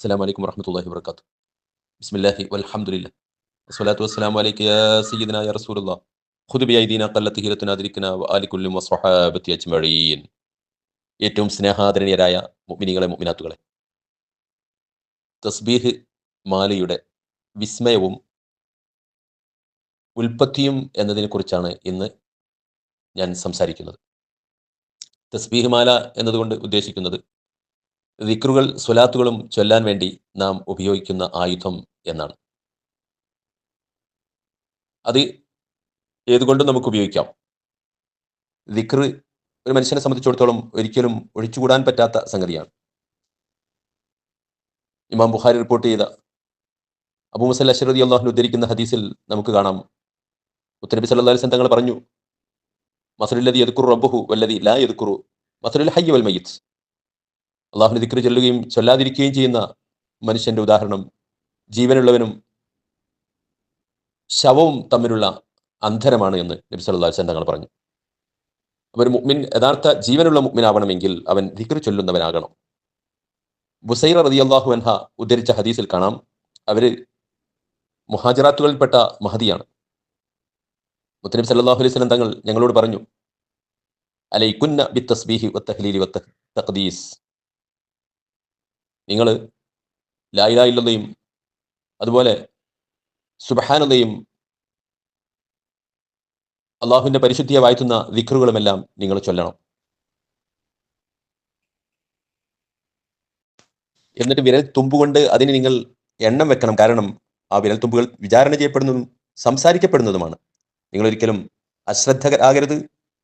السلام عليكم ورحمة الله وبركاته بسم الله والحمد لله والصلاة والسلام عليك يا سيدنا يا رسول الله خذ بأيدينا قلت هيرتنا أدركنا وآل كل وصحابة أجمعين ഏറ്റവും സ്നേഹാദരണീയരായ മുഅ്മിനീങ്ങളെ മുഅ്മിനാത്തുകളെ തസ്ബീഹ് മാലയുടെ വിസ്മയവും ഉൽപ്പത്തിയും എന്നതിനെക്കുറിച്ചാണ് ഇന്ന് ഞാൻ സംസാരിക്കുന്നത് തസ്ബീഹ് മാല എന്നതുകൊണ്ട് ഉദ്ദേശിക്കുന്നത് ദിക്റുകൾ സ്വലാത്തുകളും ചൊല്ലാൻ വേണ്ടി നാം ഉപയോഗിക്കുന്ന ആയുധം എന്നാണ്. അത് ഏതുകൊണ്ടും നമുക്ക് ഉപയോഗിക്കാം. ദിക്ർ ഒരു മനുഷ്യനെ സംബന്ധിച്ചിടത്തോളം ഒരിക്കലും ഒഴിച്ചുകൂടാൻ പറ്റാത്ത സംഗതിയാണ്. ഇമാം ബുഖാരി റിപ്പോർട്ട് ചെയ്ത അബൂ മുസല്ല അഷറദി അള്ളാഹുൻ ഉദ്ധരിക്കുന്ന ഹദീസിൽ നമുക്ക് കാണാം. ഉത്തരബി സല്ലാ അലൈഹി വസല്ലം തങ്ങൾ പറഞ്ഞു മസലുല്ലതി എതുക്കുറു റബ്ബുഹു വല്ലതി ലാ എതുക്കുറു മസലുൽ ഹയ്യ വൽ മയ്യിത്ത്. അള്ളാഹുവിന് ദിക്ര ചൊല്ലുകയും ചൊല്ലാതിരിക്കുകയും ചെയ്യുന്ന മനുഷ്യന്റെ ഉദാഹരണം ജീവനുള്ളവനും ശവവും തമ്മിലുള്ള അന്ധരമാണ് എന്ന് നബി സല്ലല്ലാഹു അലൈഹി തങ്ങൾ പറഞ്ഞു. അപ്പോൾ ഒരു മുഅ്മിൻ യഥാർത്ഥ ജീവനുള്ള മുഅ്മിനാവണമെങ്കിൽ അവൻ ദിക്ർ ചൊല്ലുന്നവനാകണം. ബുസൈറ റളിയല്ലാഹു അൻഹ ഉദ്ധരിച്ച ഹദീസിൽ കാണാം. അവർ മുഹാജിറാത്തുകളിൽപ്പെട്ട മഹതിയാണ് മുത്തനബി സല്ലാഹു അലൈഹി തങ്ങൾ ഞങ്ങളോട് പറഞ്ഞു അലൈകുന്ന ബിത്തസ്ബീഹി വത്തഹ്ലീലി വത്തഖ്ദീസ് നിങ്ങൾ ലായിലായില്ലതയും അതുപോലെ സുബഹാനതയും അള്ളാഹുവിന്റെ പരിശുദ്ധിയെ വാഴ്ത്തുന്ന വിക്രുകളുമെല്ലാം നിങ്ങൾ ചൊല്ലണം. എന്നിട്ട് വിരൽ തുമ്പുകൊണ്ട് അതിന് നിങ്ങൾ എണ്ണം വെക്കണം. കാരണം ആ വിരൽ തുമ്പുകൾ വിചാരണ ചെയ്യപ്പെടുന്നതും സംസാരിക്കപ്പെടുന്നതുമാണ്. നിങ്ങൾ ഒരിക്കലും അശ്രദ്ധരാകരുത്.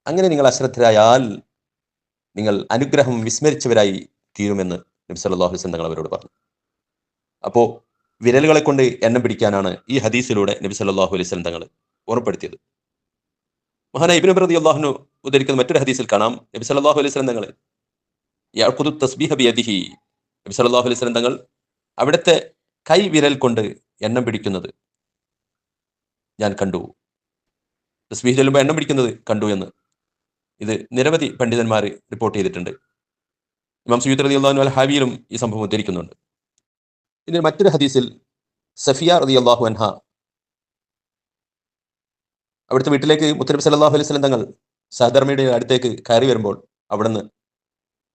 അങ്ങനെ നിങ്ങൾ അശ്രദ്ധരായാൽ നിങ്ങൾ അനുഗ്രഹം വിസ്മരിച്ചവരായി തീരുമെന്ന് നബി സല്ലല്ലാഹു അലൈഹി വസല്ലം തങ്ങൾ അവരോട് പറഞ്ഞു. അപ്പോൾ വിരലുകളെ കൊണ്ട് എണ്ണം പിടിക്കാനാണ് ഈ ഹദീസിലൂടെ നബി സല്ലല്ലാഹു അലൈഹി സ്വലം തങ്ങൾ ഓർമ്മപ്പെടുത്തിയത്. മഹാന ഇബ്നു പ്രതി അള്ളാഹുനു ഉദ്ധരിക്കുന്ന മറ്റൊരു ഹദീസിൽ കാണാം. നബി സല്ലല്ലാഹു അലൈഹി സ്വലം തങ്ങൾ യാൾക്കുതു തസ്ബീഹ ബിയദിഹി. നബി സല്ലല്ലാഹു അലൈഹി സ്വലം തങ്ങൾ അവിടുത്തെ കൈ വിരൽ കൊണ്ട് എണ്ണം പിടിക്കുന്നത് ഞാൻ കണ്ടു. തസ്ബീഹ് ചെല്ലുമ്പോൾ എണ്ണം പിടിക്കുന്നത് കണ്ടു എന്ന്. ഇത് നിരവധി പണ്ഡിതന്മാർ റിപ്പോർട്ട് ചെയ്തിട്ടുണ്ട്. ഇമാം സുയൂദ് റതി അള്ളാഹു അൽ ഹാബിയിലും ഈ സംഭവം ഉദ്ധരിക്കുന്നുണ്ട്. ഇനി മറ്റൊരു ഹദീസിൽ സഫിയ റതി അള്ളാഹു അൻഹ അവിടുത്തെ വീട്ടിലേക്ക് മുത്തനബി സല്ലല്ലാഹു അലൈഹി സ്വലം തങ്ങൾ സഹധർമ്മയുടെ അടുത്തേക്ക് കയറി വരുമ്പോൾ അവിടുന്ന്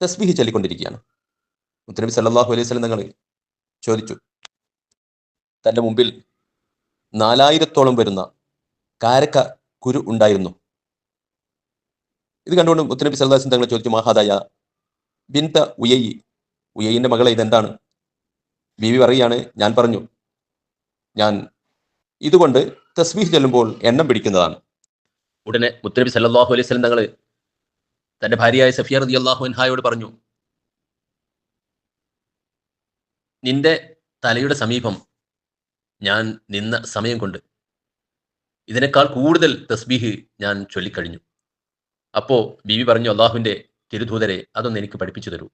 തസ്ബീഹ് ചൊല്ലിക്കൊണ്ടിരിക്കുകയാണ്. മുത്തനബി സല്ലല്ലാഹു അലൈഹി സ്വലം തങ്ങൾ ചോദിച്ചു തന്റെ മുമ്പിൽ നാലായിരത്തോളം വരുന്ന കാരക്ക കുരു ഉണ്ടായിരുന്നു? ഇത് കണ്ടുകൊണ്ട് മുത്തനബി വസല്ലം തങ്ങൾ ചോദിച്ചു മഹാദായ ബിൻത ഉയയി. ഉയയിന്റെ മകളെ ഇതെന്താണ്? ബീവി പറയുകയാണ് ഞാൻ പറഞ്ഞു ഞാൻ ഇതുകൊണ്ട് തസ്ബീഹ് ചെല്ലുമ്പോൾ എണ്ണം പിടിക്കുന്നതാണ്. ഉടനെ മുത്തനബി സല്ലാഹു അലൈഹി വസല്ലം തങ്ങൾ തന്റെ ഭാര്യയായ സഫിയ അള്ളാഹു അൻഹായോട് പറഞ്ഞു നിന്റെ തലയുടെ സമീപം ഞാൻ നിന്ന സമയം കൊണ്ട് ഇതിനേക്കാൾ കൂടുതൽ തസ്ബീഹ് ഞാൻ ചൊല്ലിക്കഴിഞ്ഞു. അപ്പോ ബീവി പറഞ്ഞു അള്ളാഹുവിന്റെ തിരുദൂതരെ അതൊന്ന് എനിക്ക് പഠിപ്പിച്ചു തരൂ.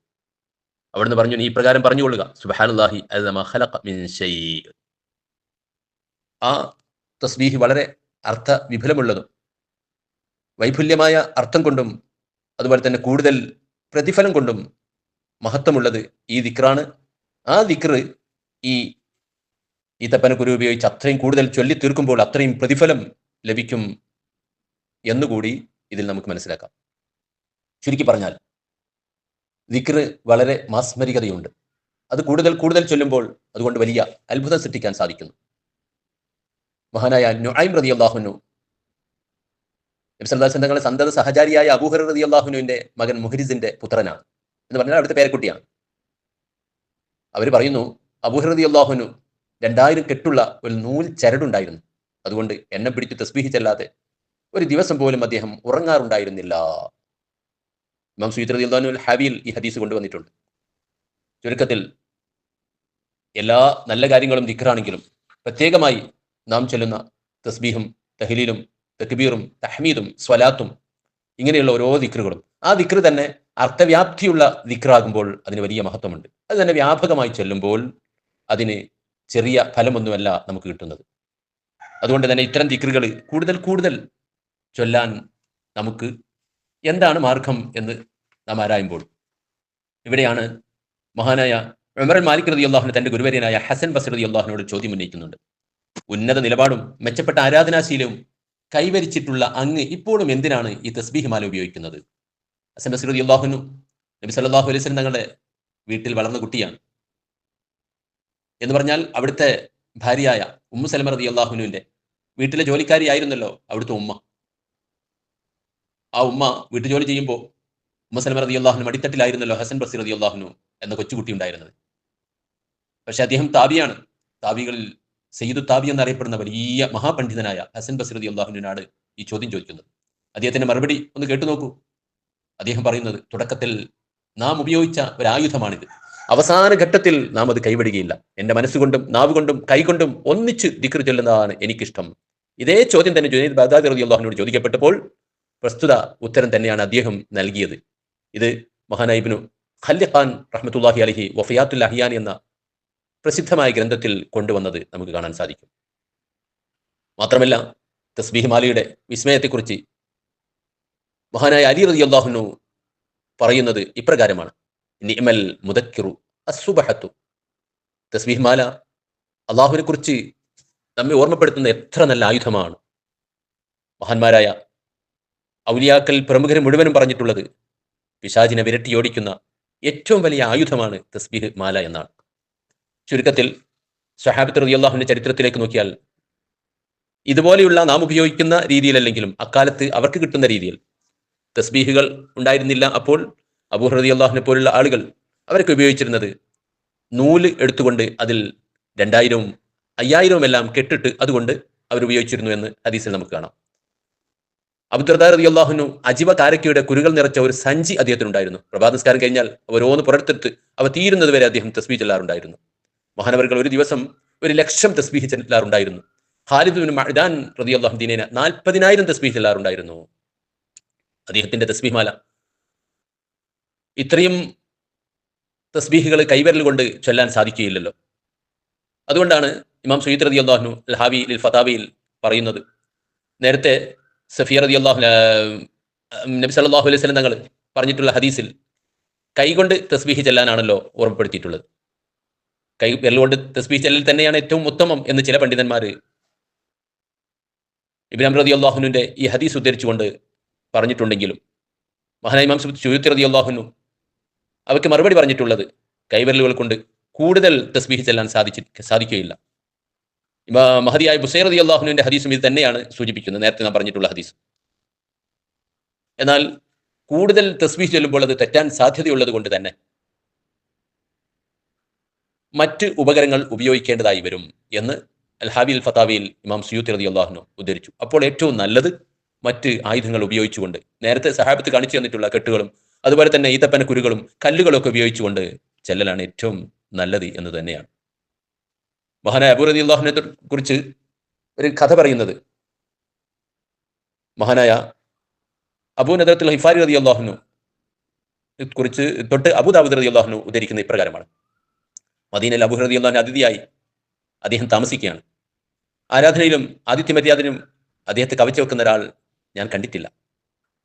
അവിടുന്ന് പറഞ്ഞു നീ ഇപ്രകാരം പറഞ്ഞുകൊള്ളുക. സുബാനുല്ലാഹി ആ തസ്ബീഹ് വളരെ അർത്ഥ വിപുലമുള്ളതും വൈഫുല്യമായ അർത്ഥം കൊണ്ടും അതുപോലെ തന്നെ കൂടുതൽ പ്രതിഫലം കൊണ്ടും മഹത്വമുള്ളത് ഈ ദിക്റാണ്. ആ ദിക്റ് ഈ ഈത്തപ്പന കുരു ഉപയോഗിച്ച് അത്രയും കൂടുതൽ ചൊല്ലി തീർക്കുമ്പോൾ അത്രയും പ്രതിഫലം ലഭിക്കും എന്നുകൂടി ഇതിൽ നമുക്ക് മനസ്സിലാക്കാം. ചുരുക്കി പറഞ്ഞാൽ ദിക്റ് വളരെ മാസ്മരികതയുണ്ട്. അത് കൂടുതൽ കൂടുതൽ ചൊല്ലുമ്പോൾ അതുകൊണ്ട് വലിയ അത്ഭുതം സൃഷ്ടിക്കാൻ സാധിക്കുന്നു. മഹാനായ നുഐം റതി അള്ളാഹുനു നബ്സല്ലാസ് തങ്ങളുടെ സന്തത സഹചാരിയായ അബൂഹർ റതി അള്ളാഹുനുവിന്റെ മകൻ മുഹരിസിന്റെ പുത്രനാണ് എന്ന് പറഞ്ഞാൽ അവിടുത്തെ പേരക്കുട്ടിയാണ് അവർ പറയുന്നു അബൂഹർ റതി അള്ളാഹുനു രണ്ടായിരം കെട്ടുള്ള ഒരു നൂൽ ചരടുണ്ടായിരുന്നു. അതുകൊണ്ട് എന്നെ പിടിച്ച് തസ്ബീഹിച്ചല്ലാതെ ഒരു ദിവസം പോലും അദ്ദേഹം ഉറങ്ങാറുണ്ടായിരുന്നില്ല. ഇമാം സുയ്യിദ് റതി അള്ളാഹു ഹാബിയിൽ ഈ ഹദീസ് കൊണ്ടുവന്നിട്ടുണ്ട്. ചുരുക്കത്തിൽ എല്ലാ നല്ല കാര്യങ്ങളും ദിക്റാണെങ്കിലും പ്രത്യേകമായി നാം ചൊല്ലുന്ന തസ്ബീഹും തഹ്ലീലും തക്ബീറും തഹ്മീദും സ്വലാത്തും ഇങ്ങനെയുള്ള ഓരോ ദിക്റുകളും ആ ദിക്റ് തന്നെ അർത്ഥവ്യാപ്തിയുള്ള ദിക്റാകുമ്പോൾ അതിന് വലിയ മഹത്വമുണ്ട്. അത് തന്നെ വ്യാപകമായി ചൊല്ലുമ്പോൾ അതിന് ചെറിയ ഫലമൊന്നുമല്ല നമുക്ക് കിട്ടുന്നത്. അതുകൊണ്ട് തന്നെ ഇത്തരം ദിക്റുകൾ കൂടുതൽ കൂടുതൽ ചൊല്ലാൻ നമുക്ക് എന്താണ് മാർഗം എന്ന് നാം ആരായുമ്പോൾ? ഇവിടെയാണ് മഹാനായ ഉമർ മാലിക് റതി അള്ളാഹുന് തന്റെ ഗുരുവര്യനായ ഹസൻ ബസർ റതി അള്ളാഹുനോട് ചോദ്യം ഉന്നയിക്കുന്നുണ്ട്. ഉന്നത നിലപാടും മെച്ചപ്പെട്ട ആരാധനാശീലവും കൈവരിച്ചിട്ടുള്ള അങ്ങ് ഇപ്പോഴും എന്തിനാണ് ഈ തസ്ബീഹ് മാല ഉപയോഗിക്കുന്നത്? ഹസൻ ബസർ റതി അള്ളാഹുനു നബി സല്ലാഹു അലൈസ് തങ്ങളുടെ വീട്ടിൽ വളർന്ന കുട്ടിയാണ്. എന്ന് പറഞ്ഞാൽ അവിടുത്തെ ഭാര്യയായ ഉമ്മു സലമ റതി അള്ളാഹുനുവിന്റെ വീട്ടിലെ ജോലിക്കാരിയായിരുന്നല്ലോ അവിടുത്തെ ഉമ്മ. ആ ഉമ്മ വീട്ടു ജോലി ചെയ്യുമ്പോൾ ഉമ്മ സലമ റതി അള്ളാഹുനു മടിത്തട്ടിലായിരുന്നല്ലോ ഹസൻ ബസീർ റതി അള്ളാഹുനു എന്ന കൊച്ചുകുട്ടി ഉണ്ടായിരുന്നത്. പക്ഷെ അദ്ദേഹം താബിയാണ് താബികളിൽ സെയ്ദു താബി എന്നറിയപ്പെടുന്ന വലിയ മഹാപണ്ഡിതനായ ഹസൻ ബസീർ റതി അള്ളാഹുനാണ് ഈ ചോദ്യം ചോദിക്കുന്നത്. അദ്ദേഹത്തിന്റെ മറുപടി ഒന്ന് കേട്ടു നോക്കൂ. അദ്ദേഹം പറയുന്നത് തുടക്കത്തിൽ നാം ഉപയോഗിച്ച ഒരു ആയുധമാണിത് അവസാന ഘട്ടത്തിൽ നാം അത് കൈവിടുകയില്ല. എന്റെ മനസ്സുകൊണ്ടും നാവുകൊണ്ടും കൈകൊണ്ടും ഒന്നിച്ച് ദിക്ർ ചൊല്ലുന്നതാണ് എനിക്കിഷ്ടം. ഇതേ ചോദ്യം തന്നെ ജുനൈദ് ബഗ്ദാദി റതി അള്ളാഹുനോട് ചോദിക്കപ്പെട്ടപ്പോൾ പ്രസ്തുത ഉത്തരം തന്നെയാണ് അദ്ദേഹം നൽകിയത്. ഇത് മഹാനായിബിനു ഖാൻ റഹ്മത്തുല്ലാഹി അലഹി വഫിയാത്തുൽ അഹിയാൻ എന്ന പ്രസിദ്ധമായ ഗ്രന്ഥത്തിൽ കൊണ്ടുവന്നത് നമുക്ക് കാണാൻ സാധിക്കും. മാത്രമല്ല തസ്ബീഹ് മാലിയുടെ വിസ്മയത്തെക്കുറിച്ച് മഹാനായ അലി റതി അള്ളാഹുനു പറയുന്നത് ഇപ്രകാരമാണ്. നിമൽ മുദക്കിറു അസുബഹത്തു തസ്ബീഹ് മാല അള്ളാഹുവിനെ കുറിച്ച് നമ്മെ ഓർമ്മപ്പെടുത്തുന്ന എത്ര നല്ല ആയുധമാണ്. മഹാന്മാരായ ഔലിയാക്കൽ പ്രമുഖർ മുഴുവനും പറഞ്ഞിട്ടുള്ളത് പിശാചിനെ വിരട്ടിയോടിക്കുന്ന ഏറ്റവും വലിയ ആയുധമാണ് തസ്ബീഹ് മാല എന്നാണ്. ചുരുക്കത്തിൽ സഹാബത്ത് റബി അള്ളാഹുവിന്റെ ചരിത്രത്തിലേക്ക് നോക്കിയാൽ ഇതുപോലെയുള്ള നാം ഉപയോഗിക്കുന്ന രീതിയിലല്ലെങ്കിലും അക്കാലത്ത് അവർക്ക് കിട്ടുന്ന രീതിയിൽ തസ്ബീഹുകൾ ഉണ്ടായിരുന്നില്ല. അപ്പോൾ അബൂഹ്റതി അള്ളാഹുനെ പോലുള്ള ആളുകൾ അവരൊക്കെ ഉപയോഗിച്ചിരുന്നത് നൂൽ എടുത്തുകൊണ്ട് അതിൽ രണ്ടായിരവും അയ്യായിരവും എല്ലാം കെട്ടിട്ട് അതുകൊണ്ട് അവരുപയോഗിച്ചിരുന്നു എന്ന് ഹദീസിൽ നമുക്ക് കാണാം. അബുദർദാർ റതി അള്ളാഹുനു അജിവ കാരക്കയുടെ കുരുകൾ നിറച്ച ഒരു സഞ്ചി അദ്ദേഹത്തിന് അദ്ദേഹത്തിനുണ്ടായിരുന്നു. പ്രഭാതസ്കാരം കഴിഞ്ഞാൽ അവർ ഓന്ന് പുറത്തെടുത്ത് അവ തീരുന്നത് വരെ അദ്ദേഹം തസ്ബീ ചെല്ലാറുണ്ടായിരുന്നു. മഹാനവറുകൾ ഒരു ദിവസം ഒരു ലക്ഷം തസ്ബീഹ് ചെല്ലാറുണ്ടായിരുന്നു. ഖാലിദ് ബിൻ മഅദാൻ റതി അള്ളാഹു ദീനേന നാൽപ്പതിനായിരം തസ്ബീഹ് ചെല്ലാറുണ്ടായിരുന്നു. അദ്ദേഹത്തിന്റെ തസ്ബീഹ്മാല ഇത്രയും തസ്ബീഹുകൾ കൈവരൽ കൊണ്ട് ചൊല്ലാൻ സാധിക്കുകയില്ലല്ലോ. അതുകൊണ്ടാണ് ഇമാം സയ്യിദ് റതി അള്ളാഹ്നു അൽ ഹാബി ലിൽ ഫതാബിയിൽ പറയുന്നത്. നേരത്തെ സഫിയ റതി അള്ളാഹു നബി സല്ലല്ലാഹു അലൈഹി വസല്ലം തങ്ങൾ പറഞ്ഞിട്ടുള്ള ഹദീസിൽ കൈകൊണ്ട് തസ്ബീഹ് ചെല്ലാനാണല്ലോ ഓർമ്മപ്പെടുത്തിയിട്ടുള്ളത്. കൈ വിരലുകൊണ്ട് തസ്ബീഹ് ചെല്ലൽ തന്നെയാണ് ഏറ്റവും ഉത്തമം എന്ന് ചില പണ്ഡിതന്മാർ ഇബ്രാഹിം റതി അള്ളാഹുനുവിന്റെ ഈ ഹദീസ് ഉദ്ധരിച്ചുകൊണ്ട് പറഞ്ഞിട്ടുണ്ടെങ്കിലും മഹാനായ ഇമാം ചുരുത്തി റതി അള്ളാഹുനു അവയ്ക്ക് മറുപടി പറഞ്ഞിട്ടുള്ളത് കൈവിരലുകൾ കൊണ്ട് കൂടുതൽ തസ്ബീഹ് ചെല്ലാൻ സാധിച്ചി സാധിക്കുകയില്ല. മഹദിയായ ബുസൈർ അലി അള്ളാഹുനുവിന്റെ ഹദീസും ഇത് തന്നെയാണ് സൂചിപ്പിക്കുന്നത്. നേരത്തെ നാം പറഞ്ഞിട്ടുള്ള ഹദീസ്. എന്നാൽ കൂടുതൽ തസ്ബീഹ് ചൊല്ലുമ്പോൾ അത് തെറ്റാൻ സാധ്യതയുള്ളത് കൊണ്ട് തന്നെ മറ്റ് ഉപകരണങ്ങൾ ഉപയോഗിക്കേണ്ടതായി വരും എന്ന് അൽഹാബിൽ ഫതാവിയിൽ ഇമാം സുയൂത്ത് റതി അള്ളാഹുനു ഉദ്ധരിച്ചു. അപ്പോൾ ഏറ്റവും നല്ലത് മറ്റ് ആയുധങ്ങൾ ഉപയോഗിച്ചുകൊണ്ട് നേരത്തെ സഹാബത്ത് കാണിച്ചു തന്നിട്ടുള്ള കെട്ടുകളും അതുപോലെ തന്നെ ഈത്തപ്പന കുരുകളും കല്ലുകളൊക്കെ ഉപയോഗിച്ചുകൊണ്ട് ചെല്ലലാണ് ഏറ്റവും നല്ലത് എന്ന് തന്നെയാണ്. മഹാനായ അബൂ റതി അള്ളാഹുനെ കുറിച്ച് ഒരു കഥ പറയുന്നത്. മഹാനായ അബൂ നദറത്തുൽ ഹിഫാരി റതി അള്ളാഹുനു കുറിച്ച് തൊട്ട് അബുദാബുദ് റതി അള്ളാഹുനു ഉദ്ധരിക്കുന്ന ഇപ്രകാരമാണ്. മദീനയിൽ അബു റതി അള്ളാഹുനെ അതിഥിയായി അദ്ദേഹം താമസിക്കുകയാണ്. ആരാധനയിലും ആദിത്യമര്യാദനും അദ്ദേഹത്തെ കവച്ചു വെക്കുന്ന ഒരാൾ ഞാൻ കണ്ടിട്ടില്ല.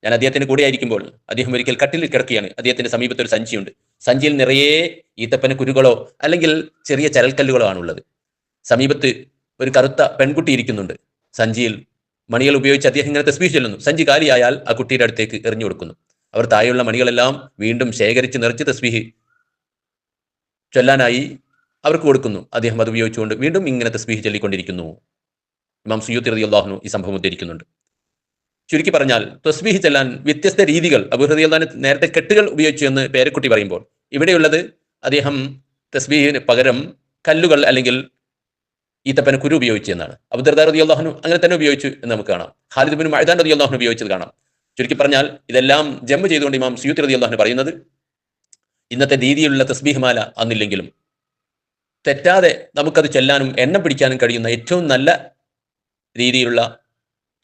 ഞാൻ അദ്ദേഹത്തിന്റെ കൂടെ ആയിരിക്കുമ്പോൾ അദ്ദേഹം ഒരിക്കൽ കട്ടിലിൽ കിടക്കുകയാണ്. അദ്ദേഹത്തിന്റെ സമീപത്ത് ഒരു സഞ്ചിയുണ്ട്. സഞ്ചിയിൽ നിറയെ ഈത്തപ്പന കുരുകളോ അല്ലെങ്കിൽ ചെറിയ ചരൽക്കല്ലുകളോ ആണുള്ളത്. സമീപത്ത് ഒരു കറുത്ത പെൺകുട്ടി ഇരിക്കുന്നുണ്ട്. സഞ്ചിയിൽ മണികൾ ഉപയോഗിച്ച് അദ്ദേഹം ഇങ്ങനെ തസ്ബീഹ് ചെല്ലുന്നു. സഞ്ചി കാലിയായാൽ ആ കുട്ടിയുടെ അടുത്തേക്ക് എറിഞ്ഞു കൊടുക്കുന്നു. അവർ താഴെയുള്ള മണികളെല്ലാം വീണ്ടും ശേഖരിച്ച് നിറച്ച് തസ്ബീഹ് ചൊല്ലാനായി അവർക്ക് കൊടുക്കുന്നു. അദ്ദേഹം അത് ഉപയോഗിച്ചുകൊണ്ട് വീണ്ടും ഇങ്ങനെ തസ്ബീഹ് ചൊല്ലിക്കൊണ്ടിരിക്കുന്നു. ഇമാം സുയൂത്തി റതി അള്ളാഹുനു ഈ സംഭവം ഉദ്ധരിക്കുന്നുണ്ട്. ചുരുക്കി പറഞ്ഞാൽ തസ്ബീഹ് ചെല്ലാൻ വ്യത്യസ്ത രീതികൾ അബുഹൃതി അള്ളഹാൻ നേരത്തെ കെട്ടുകൾ ഉപയോഗിച്ചു എന്ന് പേരക്കുട്ടി പറയുമ്പോൾ ഇവിടെയുള്ളത് അദ്ദേഹം തസ്ബീഹിന് പകരം കല്ലുകൾ അല്ലെങ്കിൽ ഈത്തപ്പന കുരു ഉപയോഗിച്ചു എന്നാണ്. അബുദർദാർ റതി അള്ളാഹുനു അങ്ങനെ തന്നെ ഉപയോഗിച്ചു എന്ന് നമുക്ക് കാണാം. ഖാലിദ് ബിൻ മൈദാൻ റതി അള്ളാഹുനു ഉപയോഗിച്ചത് കാണാം. ചുരുക്കി പറഞ്ഞാൽ ഇതെല്ലാം ജമ്പ് ചെയ്തുകൊണ്ട് ഇമാം സിയുത്ത് റതി അള്ളാഹുന് പറയുന്നത് ഇന്നത്തെ രീതിയിലുള്ള തസ്ബീഹ് മാല അന്നില്ലെങ്കിലും തെറ്റാതെ നമുക്കത് ചെല്ലാനും എണ്ണം പിടിക്കാനും കഴിയുന്ന ഏറ്റവും നല്ല രീതിയിലുള്ള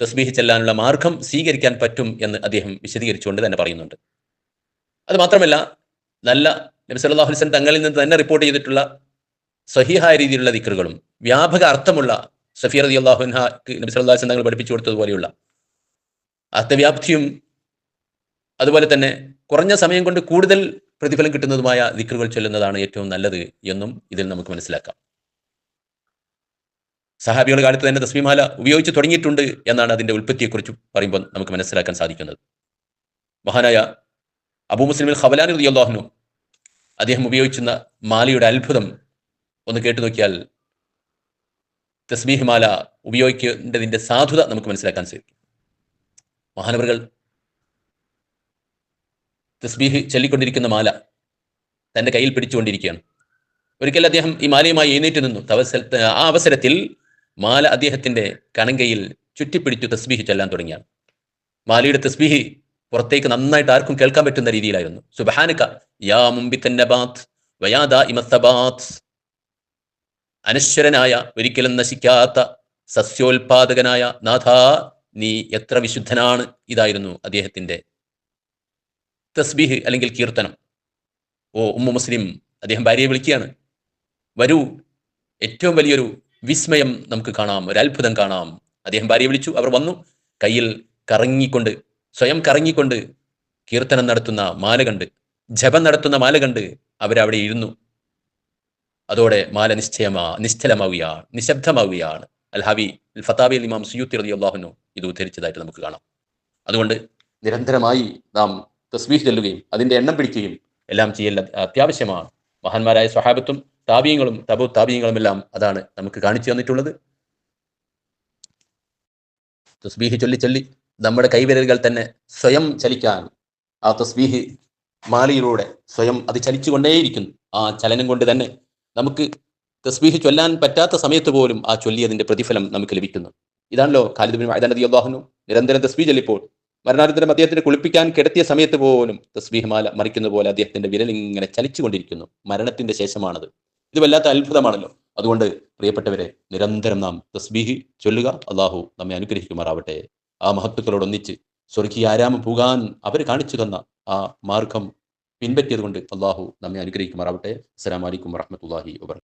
തസ്ബീഹ് ചെല്ലാനുള്ള മാർഗം സ്വീകരിക്കാൻ പറ്റും എന്ന് അദ്ദേഹം വിശദീകരിച്ചുകൊണ്ട് തന്നെ പറയുന്നുണ്ട്. അത് മാത്രമല്ല നല്ല നബി വസല്ലം തങ്ങളിൽ നിന്ന് തന്നെ റിപ്പോർട്ട് ചെയ്തിട്ടുള്ള സഹിഹായ രീതിയിലുള്ള ദിക്കറുകളും വ്യാപക അർത്ഥമുള്ള സഫീർ അലി അള്ളാഹുൻഹാക്ക് നബി സല്ലാസ് തങ്ങൾ പഠിപ്പിച്ചു കൊടുത്തതുപോലെയുള്ള അർത്ഥവ്യാപ്തിയും അതുപോലെ തന്നെ കുറഞ്ഞ സമയം കൊണ്ട് കൂടുതൽ പ്രതിഫലം കിട്ടുന്നതുമായ ദിക്കറുകൾ ചൊല്ലുന്നതാണ് ഏറ്റവും നല്ലത് എന്നും ഇതിൽ നമുക്ക് മനസ്സിലാക്കാം. സഹാബികൾ കാലത്ത് തന്നെ തസ്മിമാല ഉപയോഗിച്ച് തുടങ്ങിയിട്ടുണ്ട് എന്നാണ് അതിന്റെ ഉൽപ്പത്തിയെക്കുറിച്ച് പറയുമ്പോൾ നമുക്ക് മനസ്സിലാക്കാൻ സാധിക്കുന്നത്. മഹാനായ അബൂ മുസ്ലിമിൽ റളിയല്ലാഹു അദ്ദേഹം ഉപയോഗിച്ചിരുന്ന മാലയുടെ അത്ഭുതം ഒന്ന് കേട്ടു നോക്കിയാൽ തസ്ബീഹ് മാല ഉപയോഗിക്കേണ്ടതിന്റെ സാധുത നമുക്ക് മനസ്സിലാക്കാൻ സാധിക്കും. മഹാനവറുകൾ തസ്ബീഹ് ചൊല്ലിക്കൊണ്ടിരിക്കുന്ന മാല തന്റെ കയ്യിൽ പിടിച്ചുകൊണ്ടിരിക്കുകയാണ്. ഒരിക്കൽ അദ്ദേഹം ഈ മാലയുമായി എഴുന്നേറ്റ് നിന്നു. ആ അവസരത്തിൽ മാല അദ്ദേഹത്തിന്റെ കണങ്കയിൽ ചുറ്റിപ്പിടിച്ചു തസ്ബീഹ് ചെല്ലാൻ തുടങ്ങിയാണ്. മാലയുടെ തസ്ബീഹ് പുറത്തേക്ക് നന്നായിട്ട് ആർക്കും കേൾക്കാൻ പറ്റുന്ന രീതിയിലായിരുന്നു. സുബഹാനക യാ മുമ്പിത്തന്നബാത്ത് വയാദാ ഇമത്തബാത്ത് അനശ്വരനായ ഒരിക്കലും നശിക്കാത്ത സസ്യോൽപാദകനായ നാഥ നീ എത്ര വിശുദ്ധനാണ് ഇതായിരുന്നു അദ്ദേഹത്തിന്റെ തസ്ബീഹ് അല്ലെങ്കിൽ കീർത്തനം. ഓ ഉമ്മ മുസ്ലിം അദ്ദേഹം ഭാര്യയെ വിളിക്കുകയാണ്. വരൂ ഏറ്റവും വലിയൊരു വിസ്മയം നമുക്ക് കാണാം ഒരു അത്ഭുതം കാണാം. അദ്ദേഹം ഭാര്യയെ വിളിച്ചു അവർ വന്നു കയ്യിൽ കറങ്ങിക്കൊണ്ട് സ്വയം കറങ്ങിക്കൊണ്ട് കീർത്തനം നടത്തുന്ന മാല കണ്ട് ജപം നടത്തുന്ന മാല കണ്ട് അവരവിടെ ഇരുന്നു. അതോടെ മാല നിശ്ചയമാ നിശ്ചലമാവുകയാണ് നിശബ്ദമാവുകയാണ്. അൽ ഹബി അൽ ഫത്താബി അൽ ഇമാം സുയൂത്തി റതി അള്ളാഹുനു ഇത് ഉദ്ധരിച്ചതായിട്ട് നമുക്ക് കാണാം. അതുകൊണ്ട് നിരന്തരമായി നാം തസ്ബീഹ് ചെല്ലുകയും അതിന്റെ എണ്ണം പിടിക്കുകയും എല്ലാം ചെയ്യൽ അത്യാവശ്യമാണ്. മഹാന്മാരായ സ്വഹാബത്തും താപീയങ്ങളും തബു താപീയങ്ങളും എല്ലാം അതാണ് നമുക്ക് കാണിച്ചു തന്നിട്ടുള്ളത്. തസ്ബീഹ് ചൊല്ലി ചൊല്ലി നമ്മുടെ കൈവിരലുകൾ തന്നെ സ്വയം ചലിക്കാൻ ആ തസ്ബീഹ് മാലയിലൂടെ സ്വയം അത് ചലിച്ചുകൊണ്ടേയിരിക്കുന്നു. ആ ചലനം കൊണ്ട് തന്നെ നമുക്ക് തസ്ബീഹ് ചൊല്ലാൻ പറ്റാത്ത സമയത്ത് പോലും ആ ചൊല്ലിയതിന്റെ പ്രതിഫലം നമുക്ക് ലഭിക്കുന്നു. ഇതാണല്ലോ ഖാലിദ് ബിൻ മഅദൻ റളിയല്ലാഹു അള്ളാഹുനു നിരന്തരം തസ്ബീഹ് ചൊല്ലിപ്പോൾ മരണാനന്തരം അദ്ദേഹത്തിന് കുളിപ്പിക്കാൻ കിടത്തിയ സമയത്ത് പോലും തസ്ബീഹ് മാല മറിക്കുന്ന പോലെ അദ്ദേഹത്തിന്റെ വിരൽ ഇങ്ങനെ ചലിച്ചുകൊണ്ടിരിക്കുന്നു. മരണത്തിന്റെ ശേഷമാണത്. ഇത് വല്ലാത്ത അത്ഭുതമാണല്ലോ. അതുകൊണ്ട് പ്രിയപ്പെട്ടവരെ നിരന്തരം നാം തസ്ബീഹ് ചൊല്ലുക. അള്ളാഹു നമ്മെ അനുഗ്രഹിക്കുമാറാവട്ടെ. ആ മഹത്വക്കളോടൊന്നിച്ച് സ്വർഗീയ ആരാമം പോകാൻ അവർ കാണിച്ചു തന്ന ആ മാർഗം പിൻപറ്റിയത് കൊണ്ട് അള്ളാഹു നമ്മെ അനുഗ്രഹിക്കുമാറാവട്ടെ. അസ്സലാമു അലൈക്കും വറഹ്മത്തുള്ളാഹി വബറകാതുഹു